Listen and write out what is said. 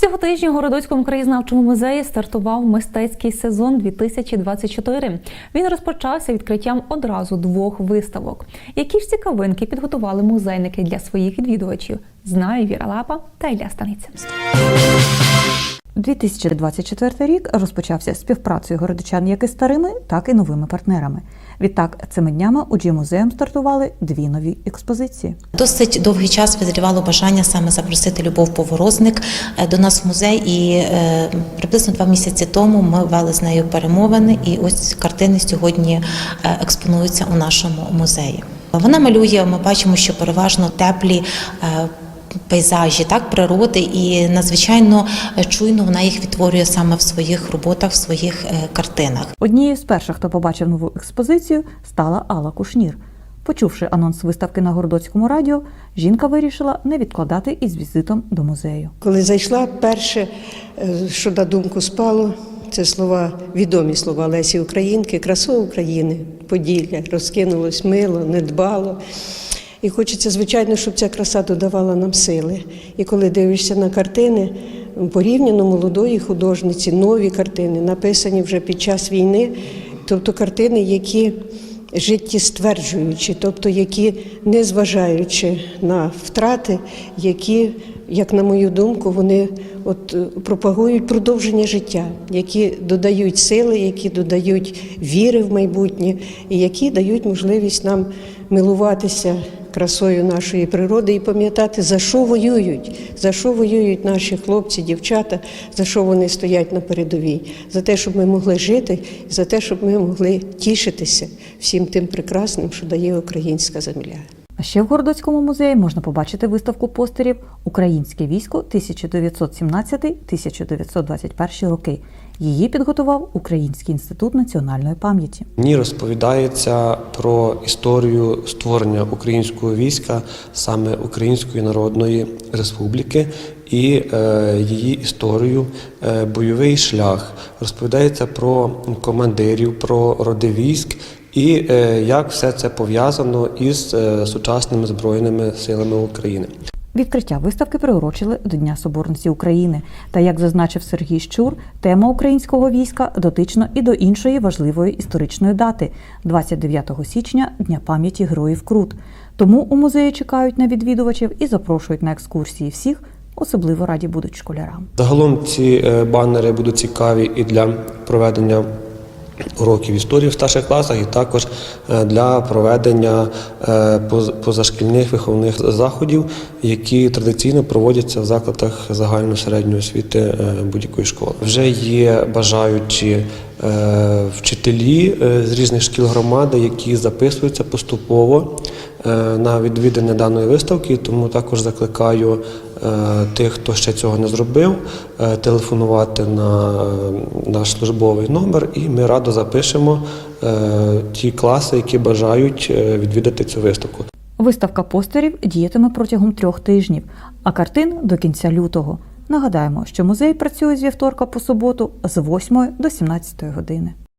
Цього тижня у Городоцькому краєзнавчому музеї стартував мистецький сезон 2024. Він розпочався відкриттям одразу двох виставок. Які ж цікавинки підготували музейники для своїх відвідувачів? Знає Віра Лапа та Ілля Станиця. 2024 рік розпочався співпрацею городичан як із старими, так і новими партнерами. Відтак, цими днями у Джі музеєм стартували дві нові експозиції. Досить довгий час визрівало бажання саме запросити Любов Поворозник е, до нас в музей, і е, приблизно два місяці тому ми вели з нею перемовини, і ось картини сьогодні е, експонуються у нашому музеї. Вона малює. Ми бачимо, що переважно теплі. Пейзажі, так, природи, і надзвичайно е, чуйно вона їх відтворює саме в своїх роботах, в своїх е, картинах. Однією з перших, хто побачив нову експозицію, стала Алла Кушнір. Почувши анонс виставки на Городоцькому радіо, жінка вирішила не відкладати із візитом до музею. Коли зайшла, перше, е, що на думку спало, це слова, відомі слова Лесі Українки, красу України, Поділля, розкинулось мило, недбало. І хочеться, звичайно, щоб ця краса додавала нам сили. І коли дивишся на картини порівняно молодої художниці, нові картини, написані вже під час війни, тобто картини, які життєстверджуючі, тобто які, незважаючи на втрати, які, як на мою думку, вони от пропагують продовження життя, які додають сили, які додають віри в майбутнє, і які дають можливість нам милуватися красою нашої природи і пам'ятати, за що воюють, за що воюють наші хлопці, дівчата, за що вони стоять на передовій, за те, щоб ми могли жити, за те, щоб ми могли тішитися всім тим прекрасним, що дає українська земля. А ще в Городоцькому музеї можна побачити виставку постерів Українське військо 1917-1921 роки. Її підготував Український інститут національної пам'яті. В ній розповідається про історію створення українського війська, саме Української Народної Республіки, і е, її історію, е, бойовий шлях. Розповідається про командирів, про роди військ і е, як все це пов'язано із е, сучасними збройними силами України. Відкриття виставки приурочили до Дня Соборності України. Та, як зазначив Сергій Щур, тема українського війська дотична і до іншої важливої історичної дати 29 січня Дня пам'яті Героїв Крут. Тому у музеї чекають на відвідувачів і запрошують на екскурсії всіх, особливо раді будуть школярам. Загалом ці е, банери будуть цікаві і для проведення уроків історії в старших класах, і також е, для проведення е, позашкільних виховних заходів, які традиційно проводяться в закладах загальної середньої освіти е, будь-якої школи. Вже є бажаючі вчителі з різних шкіл громади, які записуються поступово на відвідання даної виставки, тому також закликаю тих, хто ще цього не зробив, е, телефонувати на е, наш службовий номер, і ми радо запишемо е, ті класи, які бажають е, відвідати цю виставку. Виставка постерів діятиме протягом трьох тижнів, а картин до кінця лютого. Нагадаємо, що музей працює з вівторка по суботу з 8 до 17 години.